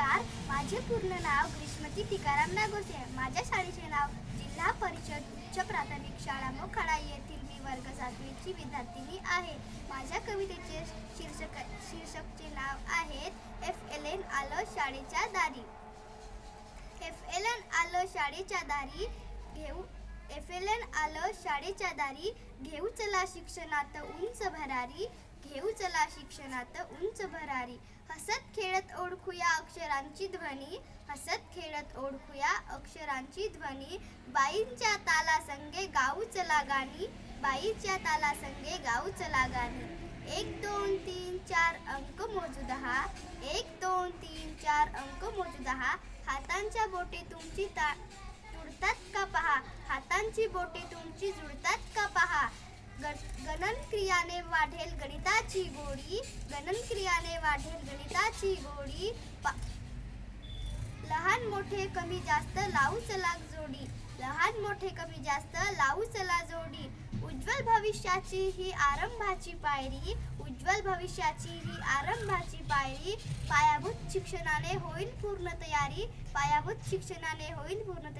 नमस्कार. माझे पूर्ण नाव ग्रीष्मती टिकाराम नागोसे. माझ्या शाळेचे नाव जिल्हा परिषद उच्च प्राथमिक शाळा मोखाडा येथील मी वर्ग सातवीची विद्यार्थिनी आहे. माझ्या कवितेचे शीर्षक शीर्षकचे नाव आहेत एफ एल एन आलं शाळेच्या दारी. एफ एल एन आलं शाळेच्या दारी घेऊ एफ एल एन आलं शाळेच्या दारी घेऊ चला शिक्षणात उंच भरारी घेऊ चला शिक्षणात उंच भरारी. हसत खेळत ओळखूया अक्षरांची ध्वनी. हसत खेळत ओळखूया अक्षरांची ध्वनी. बाईंच्या ताला संगे गाऊ चला गाणी. बाईच्या ताला संगे गाऊ चला गाणी. एक दोन तीन चार अंक मोजू दहा एक दोन तीन चार अंक मोजू दहा हातांच्या बोटे तुमची ता जुळतात का पहा. हातांची बोटे तुमची जुळतात क्रियाने वाढेल गणिताची गोडी. गणन क्रियाने वाढेल गणिताची गोडी. लहान मोठे कमी जास्त लावू चला जोडी. लहान मोठे कमी जास्त लावू चला जोडी. उज्ज्वल भविष्याची ही आरंभाची पायरी. उज्ज्वल भविष्याची ही आरंभाची पायरी. पायाभूत शिक्षणाने होईल पूर्ण तयारी. पायाभूत शिक्षणाने होईल पूर्ण तयारी